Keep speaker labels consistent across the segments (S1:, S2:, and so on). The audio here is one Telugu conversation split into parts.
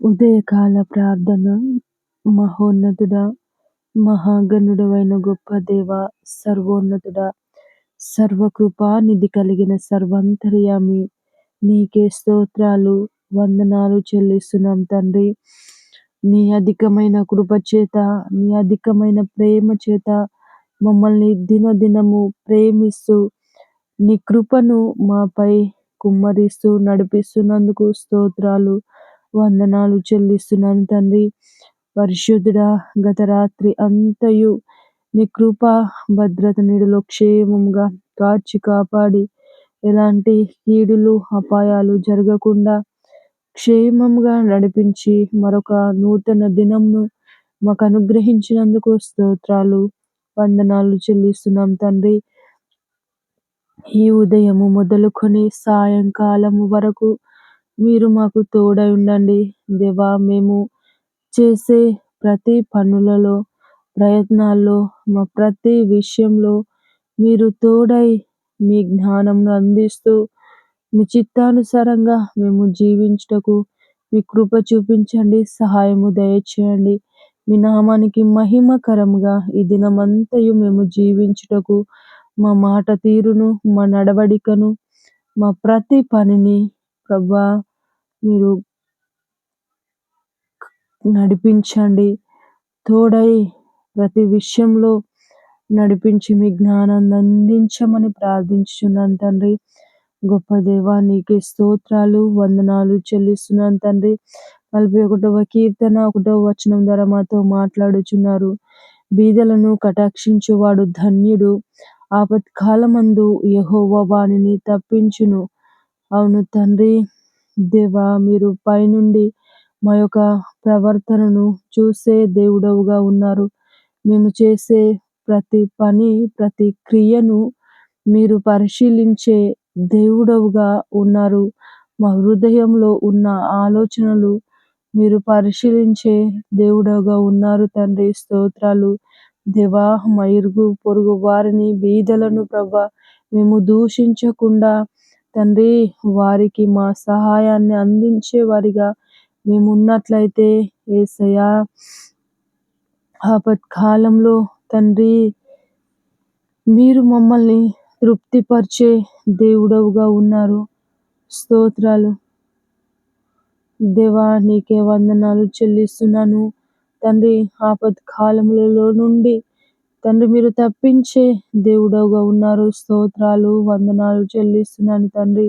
S1: ఉదయకాల ప్రార్థన. మహోన్నతుడా మహాగణుడవైన గొప్ప దేవ సర్వోన్నతుడా సర్వకృపానిధి కలిగిన సర్వంతర్యామి నీకే స్తోత్రాలు వందనాలు చెల్లిస్తున్నాం తండ్రి. నీ అధికమైన కృప చేత నీ అధికమైన ప్రేమ చేత మమ్మల్ని దినదినము ప్రేమిస్తూ నీ కృపను మాపై కుమ్మరిస్తూ నడిపిస్తున్నందుకు స్తోత్రాలు. వందనాలు చెల్లిస్తున్నాను తండ్రి. పరిశుద్ధుడా గత రాత్రి అంతయు నీ కృప భద్రత నీడలో క్షేమంగా కాచి కాపాడి ఎలాంటి కీడులు అపాయాలు జరగకుండా క్షేమంగా నడిపించి మరొక నూతన దినంను మాకు అనుగ్రహించినందుకు స్తోత్రాలు వందనాలు చెల్లిస్తున్నాం తండ్రి. ఈ ఉదయము మొదలుకొని సాయంకాలము వరకు మీరు మాకు తోడై ఉండండి. దేవా మేము చేసే ప్రతి పనులలో ప్రయత్నాల్లో మా ప్రతి విషయంలో మీరు తోడై మీ జ్ఞానంను అందిస్తూ మీ చిత్తానుసారంగా మేము జీవించుటకు మీ కృప చూపించండి సహాయము దయచేయండి. మీ నామానికి మహిమకరముగా ఈ దినమంతయు మేము జీవించుటకు మా మాట తీరును మా నడవడికను మా ప్రతి పనిని ప్రభా మీరు నడిపించండి. తోడై ప్రతి విషయంలో నడిపించి మీ జ్ఞానాన్ని అందించమని ప్రార్థించున్నాను తండ్రి. గొప్ప దేవా నీకే స్తోత్రాలు వందనాలు చెల్లిస్తున్నాను తండ్రి. నలభై ఒకటవ కీర్తన ఒకటవ వచనం ద్వారా మాతో మాట్లాడుచున్నారు. బీదలను కటాక్షించువాడు ధన్యుడు. ఆపత్కాలమందు యహోవ వాణిని తప్పించును. అవును తండ్రి దేవా మీరు పైనుండి మా యొక్క ప్రవర్తనను చూసే దేవుడవుగా ఉన్నారు. మేము చేసే ప్రతి పని ప్రతి క్రియను మీరు పరిశీలించే దేవుడవుగా ఉన్నారు. మా హృదయంలో ఉన్న ఆలోచనలు మీరు పరిశీలించే దేవుడవుగా ఉన్నారు తండ్రి. స్తోత్రాలు. దేవా మా ఇరుగు పొరుగు వారిని బీదలను ప్రభా మేము దూషించకుండా తండ్రి వారికి మా సహాయాన్ని అందించే వారిగా మేము ఉన్నట్లయితే ఏసయ్యా. ఆపత్కాలంలో తండ్రి మీరు మమ్మల్ని తృప్తిపరిచే దేవుడవుగా ఉన్నారు. స్తోత్రాలు. దేవా నీకే వందనాలు చెల్లిస్తున్నాను. తండ్రి ఆపత్కాలములలో నుండి తండ్రి మీరు తప్పించే దేవుడవుగా ఉన్నారు. స్తోత్రాలు వందనాలు చెల్లిస్తున్నాను తండ్రి.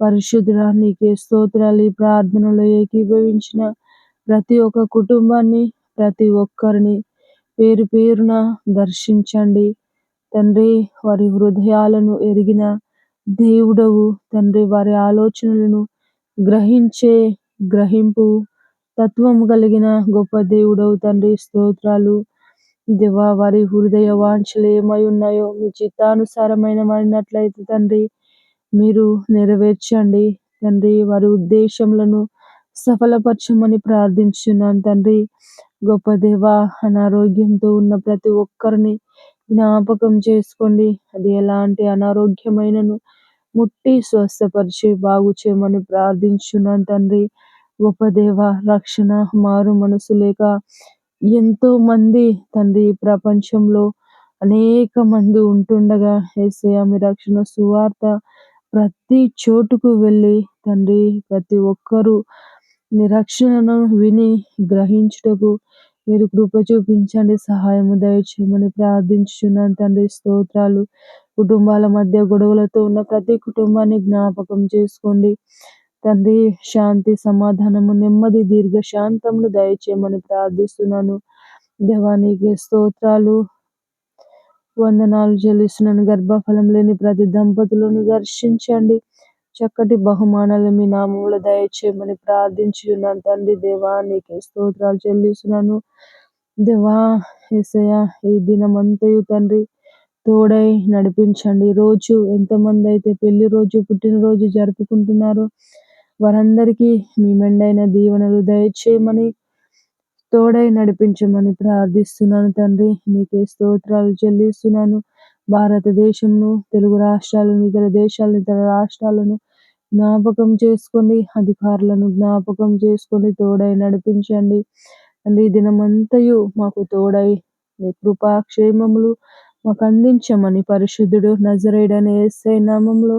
S1: పరిశుద్ధుడా నీకే స్తోత్రాలు. ఈ ప్రార్థనలో ఏకీభవించిన ప్రతి ఒక్క కుటుంబాన్ని ప్రతి ఒక్కరిని పేరు పేరున దర్శించండి. తండ్రి వారి హృదయాలను ఎరిగిన దేవుడవు. తండ్రి వారి ఆలోచనలను గ్రహించే గ్రహింపు తత్వం కలిగిన గొప్ప దేవుడవు తండ్రి. స్తోత్రాలు దేవా వారి హృదయ వాంఛలు ఏమై ఉన్నాయో మీ చిత్తానుసారమైన మారినట్లయితే తండ్రి మీరు నెరవేర్చండి. తండ్రి వారి ఉద్దేశములను సఫలపరచమని ప్రార్థించున్నాను తండ్రి. గొప్ప దేవ అనారోగ్యంతో ఉన్న ప్రతి ఒక్కరిని జ్ఞాపకం చేసుకోండి. అది ఎలాంటి అనారోగ్యమైనను ముట్టి స్వస్థపరిచి బాగు చేయమని ప్రార్థించున్నాను తండ్రి. గొప్ప దేవ రక్షణ మారు మనసు లేక ఎంతో మంది తండ్రి ప్రపంచంలో అనేక మంది ఉంటుండగా ఏసీ మీ రక్షణ సువార్త ప్రతి చోటుకు వెళ్ళి తండ్రి ప్రతి ఒక్కరూ నిరక్షణను విని గ్రహించుటకు మీరు కృప చూపించండి సహాయము దయచేయమని ప్రార్థించున్నాను తండ్రి. స్తోత్రాలు. కుటుంబాల మధ్య గొడవలతో ఉన్న ప్రతి కుటుంబాన్ని జ్ఞాపకం చేసుకోండి. తండ్రి శాంతి సమాధానము నెమ్మది దీర్ఘ శాంతమును దయచేయమని ప్రార్థిస్తున్నాను. దేవానికి స్తోత్రాలు. వందనాలు చెల్లిస్తున్నాను. గర్భఫలం లేని ప్రతి దంపతులను దర్శించండి. చక్కటి బహుమానాలు మీ నామంలో దయచేయమని ప్రార్థించున్నాను. తండ్రి దేవా నీకే స్తోత్రాలు చెల్లిస్తున్నాను. దేవా ఏసయ ఈ దినమంతయు తండ్రి తోడై నడిపించండి. రోజు ఎంతమంది అయితే పెళ్ళి రోజు పుట్టినరోజు జరుపుకుంటున్నారో వారందరికీ మీ మెండైన దీవెనలు దయచేయమని తోడై నడిపించమని ప్రార్థిస్తున్నాను తండ్రి. నీకే స్తోత్రాలు చెల్లిస్తున్నాను. భారతదేశంను తెలుగు రాష్ట్రాలను ఇతర దేశాలను ఇతర రాష్ట్రాలను జ్ఞాపకం చేసుకోండి అధికారులను జ్ఞాపకం చేసుకొని తోడై నడిపించండి. అండి దినమంతయు మాకు తోడై మీ కృపా క్షేమములు మాకు అందించమని పరిశుద్ధుడు నజరేడనే ఎస్ఐ నామంలో